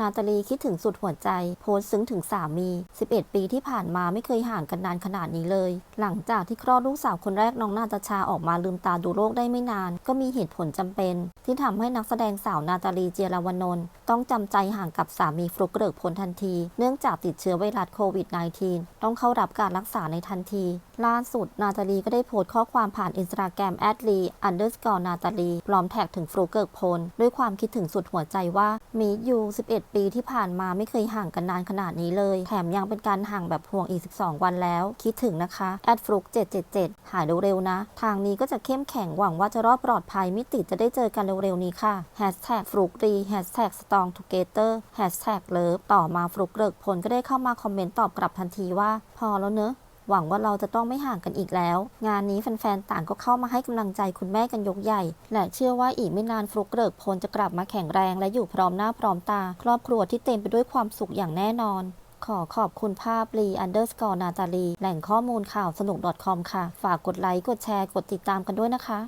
นาตาลีคิดถึงสุดหัวใจ โพสซึ้งถึงสามี 11 ปีที่ผ่านมาไม่เคยห่างกันนานขนาดนี้เลย หลังจากที่คลอดลูกสาวคนแรกน้องนาตาชาออกมาลืมตาดูโลกได้ไม่นาน ก็มีเหตุผลจำเป็น ที่ทำให้นักแสดงสาวนาตาลีเจียรวนนท์ต้องจำใจห่างกับสามีฟลุกเกริกพลทันที เนื่องจากติดเชื้อไวรัสโควิด -19 ต้องเข้ารับการรักษาในทันที ล่าสุดนาตาลีก็ได้โพสต์ข้อความผ่านอินสตาแกรมแอดลีอันเดอร์สกอร์นาตาลีพร้อมแท็กถึงฟลุกเกริกพลด้วยความคิดถึงสุดหัวใจว่า มีอยู่ 11 ปีที่ผ่านมาไม่เคยห่างกันนานขนาดนี้เลย แถมยังเป็นการห่างแบบห่วงอีก 12 วันแล้ว คิดถึงนะคะแอดฟลุก777 หายเร็วๆนะ ทางนี้ก็จะเข้มแข็งหวังว่าจะรอดปลอดภัยไม่ติดจะได้เจอกันเร็วๆนี้ค่ะ Hashtag ฟลุกรี Hashtag Strong Together Hashtag Love ต่อมาฟลุกเลิกพลก็ได้เข้ามาคอมเมนต์ตอบกลับทันทีว่า พอแล้วเนอะ หวังว่าเราจะต้องไม่ห่างกันอีกแล้ว งานนี้แฟนๆ ต่างก็เข้ามาให้กำลังใจคุณแม่กันยกใหญ่ และเชื่อว่าอีกไม่นานฟลุกเกิกพลจะกลับมาแข็งแรงและอยู่พร้อมหน้าพร้อมตา ครอบครัวที่เต็มไปด้วยความสุขอย่างแน่นอนขอขอบคุณภาพลีอันเดอร์สกอร์นาตาลีแหล่งข้อมูลข่าวสนุก .com ค่ะ ฝากกดไลค์ กดแชร์ กดติดตามกันด้วยนะคะ